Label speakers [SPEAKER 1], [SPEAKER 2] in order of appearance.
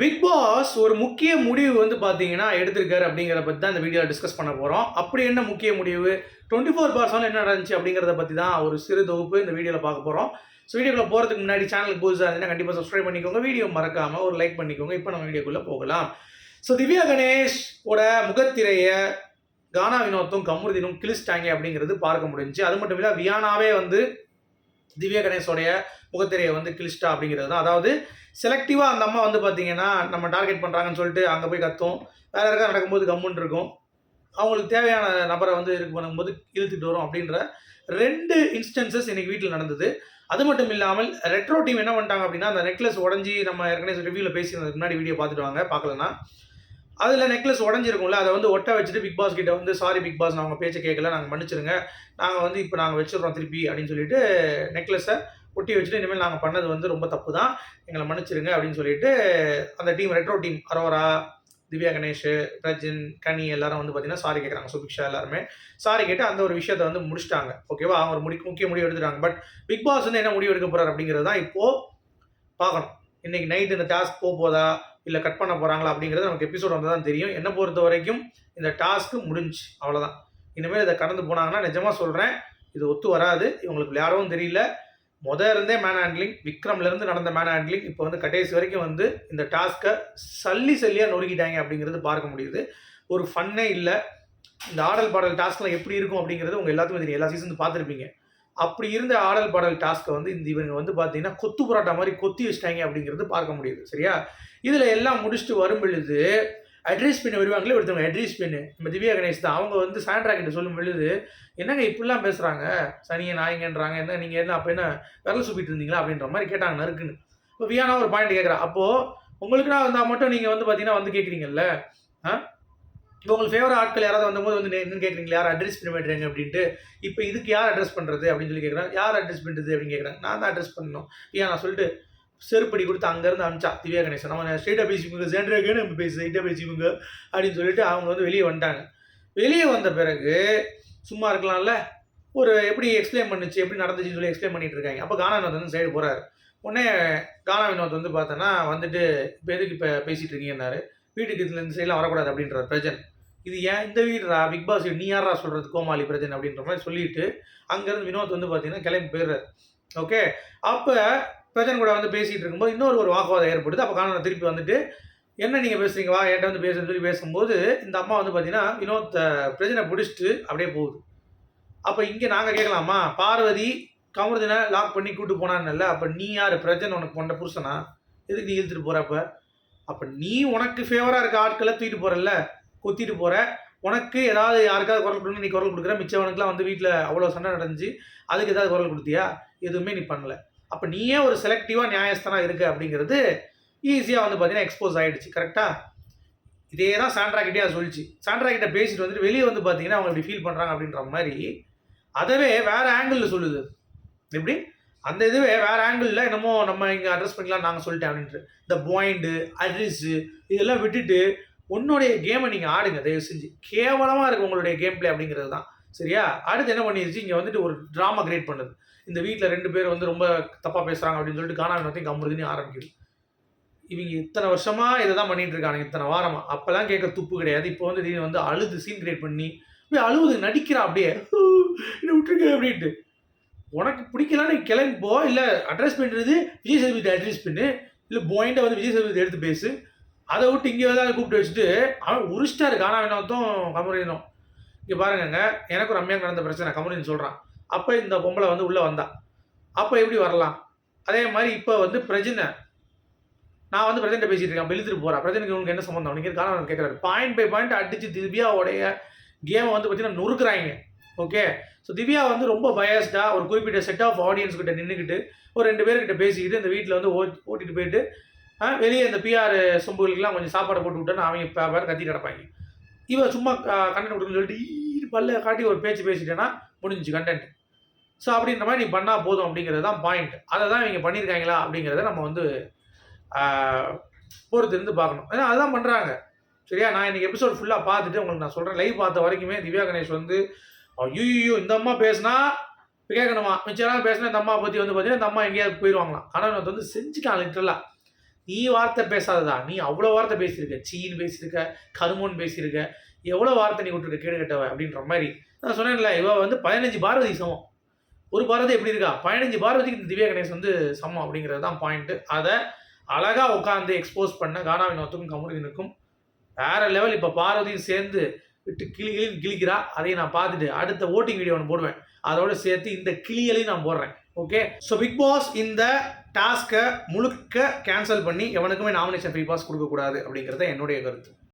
[SPEAKER 1] Big pass ஒரு முக்கிய முடிவு வந்து பார்த்தீங்கன்னா எடுத்திருக்காரு அப்படிங்கிறத பற்றி தான் இந்த வீடியோவில் டிஸ்கஸ் பண்ண போகிறோம் அப்படி என்ன முக்கிய முடிவு? டுவெண்ட்டி ஃபோர் பர்சன்ட் என்ன நடந்துச்சு அப்படிங்கிறத பற்றி தான் ஒரு சிறு தொகுப்பு இந்த வீடியோவில் பார்க்க போகிறோம் ஸோ வீடியோக்குள்ள போகிறதுக்கு முன்னாடி சேனலுக்கு புதுசாக இருந்தீங்கன்னா கண்டிப்பாக சப்ஸ்கிரைப் பண்ணிக்கோங்க. வீடியோ மறக்காமல் ஒரு லைக் பண்ணிக்கோங்க. இப்போ நம்ம வீடியோக்குள்ளே போகலாம். ஸோ திவ்யா கணேஷ் ஓட முகத்திரையை கானா வினோத்தும் கமருதீனும் கிழிச்சிட்டாங்க அப்படிங்கிறது பார்க்க முடிஞ்சுச்சு. அது மட்டும் இல்லை வியானாவே வந்து திவ்யா கணேஷோடைய முகத்திரையை வந்து கிழிச்சிட்டா அப்படிங்கிறது தான். அதாவது செலக்டிவாக அந்த அம்மா வந்து பார்த்தீங்கன்னா நம்ம டார்கெட் பண்ணுறாங்கன்னு சொல்லிட்டு அங்கே போய் கத்தும். வேறு யாருக்கா நடக்கும்போது கம்முன்னு இருக்கும். அவங்களுக்கு தேவையான நபரை வந்து இது பண்ணும்போது இழுத்துட்டு வரும் அப்படின்ற ரெண்டு இன்ஸ்டன்சஸ் இன்னைக்கு வீட்டில் நடந்தது. அது மட்டும் இல்லாமல் ரெட்ரோ டீம் என்ன பண்ணிட்டாங்க அப்படின்னா அந்த நெக்லஸ் உடஞ்சி நம்ம ஏற்கனவே ரிவ்யூவில் பேசினதுக்கு முன்னாடி வீடியோ பார்த்துட்டு வாங்க பார்க்கலன்னா. அதில் நெக்லஸ் உடஞ்சிருக்கும்ல அதை வந்து ஒட்ட வச்சுட்டு பிக் பாஸ் கிட்ட வந்து சாரி பிக் பாஸ் நான் பேச்சை கேட்கல நாங்கள் மன்னிச்சிருங்க. நாங்கள் வந்து இப்போ நாங்கள் வச்சிடுறோம் திருப்பி அப்படின்னு சொல்லிட்டு நெக்லஸை ஒட்டி வச்சுட்டு இனிமேல் நாங்கள் பண்ணது வந்து ரொம்ப தப்பு தான் எங்களை மன்னிச்சிருங்க அப்படின்னு சொல்லிட்டு அந்த team Retro team Arora Divya Ganesh Rajin Kani எல்லாரும் வந்து பார்த்தீங்கன்னா சாரி கேட்குறாங்க சுபிக்ஷா எல்லாருமே. சாரி கேட்டு அந்த ஒரு விஷயத்தை வந்து முடிச்சிட்டாங்க. ஓகேவா அவங்க ஒரு முடி முக்கிய முடிவு எடுத்துட்டாங்க. பட் பிக் பாஸ் வந்து என்ன முடிவு எடுக்க போறாரு அப்படிங்கிறது தான் இப்போது பார்க்கணும். இன்னைக்கு நைட் இந்த டாஸ்க் போக போதா? இல்லை கட் பண்ண போகிறாங்களா அப்படிங்கிறது நமக்கு எபிசோட் வந்தால் தான் தெரியும். என்னை பொறுத்த வரைக்கும் இந்த டாஸ்க்கு முடிஞ்சு அவ்வளோதான் இனிமேல் இதை கடந்து போனாங்கன்னா நிஜமாக சொல்கிறேன் இது ஒத்து வராது. இவங்களுக்கு விளையாடவும் தெரியல. முத இருந்தே மேன் ஹேண்ட்லிங் விக்ரம்லேருந்து நடந்த மேன் ஹேண்ட்லிங் இப்போ வந்து கடைசி வரைக்கும் வந்து இந்த டாஸ்க்கை சல்லி சல்லியாக நொறுக்கிட்டாங்க அப்படிங்கிறது பார்க்க முடியுது. ஒரு ஃபன்னே இல்லை. இந்த ஆடல் பாடல் டாஸ்க்லாம் எப்படி இருக்கும் அப்படிங்கிறது உங்கள் எல்லாத்துக்குமே தெரியும். எல்லா சீசன் பார்த்துருப்பீங்க. அப்படி இருந்த ஆடல் பாடல் டாஸ்க்கை வந்து இந்த இவங்க வந்து பார்த்தீங்கன்னா கொத்து புரோட்டா மாதிரி கொத்தி வச்சிட்டாங்க அப்படிங்கிறது பார்க்க முடியுது. சரியா? இதில் எல்லாம் முடிச்சுட்டு வரும் பொழுது அட்ரஸ் பின் வருவாங்களே ஒருத்தவங்க அட்ரஸ் பின் நம்ம திவ்யா கணேஷ் தான். அவங்க வந்து சாண்ட்ரா கிட்ட சொல்லும் பொழுது என்னங்க இப்படிலாம் பேசுகிறாங்க சனியை நாயங்கன்றாங்க என்ன நீங்கள் என்ன அப்போ என்ன விரல சுப்பிட்டு இருந்தீங்களா? அப்படின்ற மாதிரி கேட்டாங்க நறுக்குன்னு. இப்போ வியானா ஒரு பாயிண்ட் கேட்குறா அப்போது உங்களுக்குனா வந்தால் மட்டும் நீங்கள் வந்து பார்த்தீங்கன்னா வந்து கேட்குறீங்கல்ல ஆ? இப்போ உங்களுக்கு ஃபேவரட் ஆட்கள் யாராவது வந்தபோது வந்து என்னன்னு கேட்குறீங்களா யார் அட்ரஸ் பண்ண மாட்டேங்க அப்படின்ட்டு இப்போ இதுக்கு யார் அட்ரஸ் பண்ணுறது அப்படின்னு சொல்லி கேட்குறாங்க யார் அட்ரஸ் பண்ணுறது அப்படின்னு கேட்குறாங்க நான் தான் அட்ரஸ் பண்ணணும். ஏன் நான் சொல்லிட்டு செருப்படி கொடுத்து அங்கேருந்து அனுப்பிச்சா திவ்யா கணேசன். நம்ம ஸ்ட்ரெயிட்டாக பேசிப்போங்க சேண்ட்ராக நம்ம பேசி ஸ்ட்ரெயிட்டாக பேசிப்போங்க அப்படின்னு சொல்லிட்டு அவங்க வந்து வெளியே வந்துட்டாங்க. வெளியே வந்த பிறகு சும்மா இருக்கலாம்ல ஒரு எப்படி எக்ஸ்பிளைன் பண்ணுச்சு எப்படி நடந்துச்சுன்னு சொல்லி எக்ஸ்பிளைன் பண்ணிட்டு இருக்காங்க. அப்போ கானா வினோத் வந்து சைடு போகிறாரு உடனே கானா வினோத் வந்து பார்த்தோன்னா வந்துட்டு இப்போ எதுக்கு இப்போ பேசிகிட்டு இருக்கீங்கன்னாரு. வீட்டுக்கு இதில் இந்த சைடெலாம் வரக்கூடாது அப்படின்ற பிரஜன். இது ஏன் இந்த வீடுரா பிக் பாஸ் நீ யாரா சொல்கிறது கோமாளி பிரஜன் அப்படின்ற மாதிரி சொல்லிட்டு அங்கேருந்து வினோத் வந்து பார்த்தீங்கன்னா கிளம்பி போயிடுறாரு. ஓகே அப்போ பிரஜன் கூட வந்து பேசிகிட்டு இருக்கும்போது இன்னொரு ஒரு வாக்குவாதம் ஏற்படுது. அப்போ காண திருப்பி வந்துட்டு என்ன நீங்கள் பேசுறீங்க? வா என்கிட்ட வந்து பேசுன்னு சொல்லி பேசும்போது இந்த அம்மா வந்து பார்த்தீங்கன்னா வினோத் பிரஜனை பிடிச்சிட்டு அப்படியே போகுது. அப்போ இங்கே நாங்கள் கேட்கலாமா? பார்வதி கமருதினை லாக் பண்ணி கூட்டு போனான்ல அப்போ நீ யார்? பிரஜன் உனக்கு கொண்ட புருஷனா? எதுக்கு நீ இழுத்துட்டு போகிறப்ப அப்போ? நீ உனக்கு ஃபேவராக இருக்க ஆட்களை தூக்கிட்டு போகிறல்ல கொத்திட்டு போகிற உனக்கு ஏதாவது யாருக்காவது குரல் கொடுக்கணும் நீ குரல் கொடுக்குற. மிச்சவனுக்குலாம் வந்து வீட்டில் அவ்வளோ சண்டை நடந்துச்சு. அதுக்கு ஏதாவது குரல் கொடுத்தியா? எதுவுமே நீ பண்ணல. அப்போ நீயே ஒரு செலக்டிவாக நியாயஸ்தானாக இருக்க அப்படிங்கிறது ஈஸியாக வந்து பார்த்தீங்கன்னா எக்ஸ்போஸ் ஆகிடுச்சு கரெக்டாக இதே தான் சாண்ட்ராகிட்டே சொல்லிச்சு. சாண்ட்ராகிட்ட பேசிட்டு வந்துட்டு வெளியே வந்து பார்த்தீங்கன்னா அவங்க இப்படி ஃபீல் பண்ணுறாங்க அப்படின்ற மாதிரி அதவே வேறு ஆங்கிளில் சொல்லுது. எப்படி? அந்த இதுவே வேறு ஆங்கிளில் என்னமோ நம்ம இங்கே அட்ரஸ் பண்ணிக்கலாம் நாங்கள் சொல்லிட்டேன் அப்படின்ட்டு. இந்த பாயிண்ட்டு அட்ரிஸு இதெல்லாம் விட்டுட்டு உன்னுடைய கேமை நீங்கள் ஆடுங்க தயவு செஞ்சு. கேவலமாக இருக்குது உங்களுடைய கேம் பிளே அப்படிங்கிறது தான். சரியா? அடுத்து என்ன பண்ணிருச்சு? இங்கே வந்துட்டு ஒரு ட்ராமா கிரியேட் பண்ணுது. இந்த வீட்டில் ரெண்டு பேர் வந்து ரொம்ப தப்பாக பேசுகிறாங்க அப்படின்னு சொல்லிட்டு காணாமத்தையும் கம்புறதுன்னு ஆரம்பிக்குது. இவங்க இத்தனை வருஷமாக இதை தான் பண்ணிட்டு இருக்காங்க இத்தனை வாரமாக அப்போல்லாம் கேட்க துப்பு கிடையாது. இப்போ வந்து திடீர்னு வந்து அழுது சீன் கிரியேட் பண்ணி போய் அழுவுது நடிக்கிறா அப்படியே. என்ன விட்டுருக்கு? அப்படின்ட்டு. உனக்கு பிடிக்கலான்னு கிளம்பி போ. இல்லை அட்ரஸ் பண்ணுறது விஜய் சேதுபதி அட்ரஸ் பண்ணு இல்லை பாயிண்டை வந்து விஜய் சேதுபதி எடுத்து பேசு. அதை விட்டு இங்கே வந்து கூப்பிட்டு வச்சுட்டு அவன் உரிச்சிட்டாரு காணா வேணாத்தும் கமரினும் இங்கே பாருங்கங்க எனக்கு ஒரு நடந்த பிரச்சனை கமலின்னு சொல்கிறான் அப்போ இந்த பொம்பளை வந்து உள்ளே வந்தா. அப்போ எப்படி வரலாம்? அதே மாதிரி இப்போ வந்து பிரஜனை நான் வந்து பிரஜன்ட்ட பேசிட்டு இருக்கேன். அப்ப போகிறேன் பிரஜனுக்கு உங்களுக்கு என்ன சம்மந்தம் நீங்கள் காரணம் கேட்குறாரு பாயிண்ட் பை பாயிண்ட் அடித்து திவ்யாவோடைய கேமை வந்து பார்த்தீங்கன்னா நொறுக்குறாங்க. ஓகே ஸோ திவ்யா வந்து ரொம்ப பயஸ்டாக ஒரு குறிப்பிட்ட செட் ஆஃப் ஆடியன்ஸ் கிட்ட நின்றுக்கிட்டு ஒரு ரெண்டு பேர்கிட்ட பேசிக்கிட்டு இந்த வீட்டில் வந்து ஓ ஓட்டிட்டு போயிட்டு வெளியே இந்த பிஆர் சொம்புகளுக்கெல்லாம் கொஞ்சம் சாப்பாடு போட்டு விட்டோன்னு அவங்க பேப்பர் பேர் கத்திட்டு கிடப்பாங்க. இவன் சும்மா கண்டென்ட் கொடுக்குன்னு சொல்லிட்டு ஈ பல்ல காட்டி ஒரு பேச்சு பேசிட்டேன்னா முடிஞ்சுச்சு கண்டென்ட் ஸோ அப்படின்ற மாதிரி நீ பண்ணால் போதும் அப்படிங்கிறது தான் பாயிண்ட் அதை தான் இவங்க பண்ணியிருக்காங்களா அப்படிங்கிறத நம்ம வந்து ஆஹ், பொறுத்து இருந்து பார்க்கணும். ஏன்னா அதுதான் பண்ணுறாங்க சரியா? நான் இன்னைக்கு எபிசோட் ஃபுல்லாக பார்த்துட்டு உங்களுக்கு நான் சொல்கிறேன் லைவ் பார்த்த வரைக்குமே திவ்யா கணேஷ் வந்து ஐயோ இந்த அம்மா பேசுனா கேட்கணுமா? மிச்சம் நாள் பேசினா இந்த அம்மா பற்றி வந்து பார்த்தீங்கன்னா இந்த அம்மா எங்கேயாவது போயிடுவாங்களாம் ஆனால் வந்து செஞ்சுட்டான் லிட்டரலாக நீ வார்த்தை பேசாததா? நீ அவ்வளோ வார்த்தை பேசியிருக்க. சீன்னு பேசியிருக்க கருமோன் பேசியிருக்க. எவ்வளோ வார்த்தை நீ விட்டுருக்க? கேடு கட்டவ அப்படின்ற மாதிரி. நான் சொன்னேன்ல இவ வந்து பதினஞ்சு பாரதி சமம். ஒரு பாரதி எப்படி இருக்கா? பதினஞ்சு பாரதிக்கு இந்த திவ்யா கணேஷ் வந்து சமம் அப்படிங்கிறது தான் பாயிண்ட்டு அதை அழகாக உட்காந்து எக்ஸ்போஸ் பண்ண கானா வினோத்துக்கும் கமருதீனுக்கும் வேறு லெவல் இப்போ பார்வதியும் சேர்ந்து விட்டு கிளி கிளி கிழிக்கிறா. அதையும் நான் பார்த்துட்டு அடுத்த ஓட்டிங் வீடியோ ஒன்று போடுவேன். அதோட சேர்த்து இந்த கிளிகளையும் நான் போடுறேன். ஓகே ஸோ பிக் பாஸ் இந்த டாஸ்க்கை முழுக்க கேன்சல் பண்ணி எவனுக்குமே நாமினேஷன் ஃப்ரீ பாஸ் கொடுக்கக்கூடாது அப்படிங்கிறத என்னுடைய கருத்து.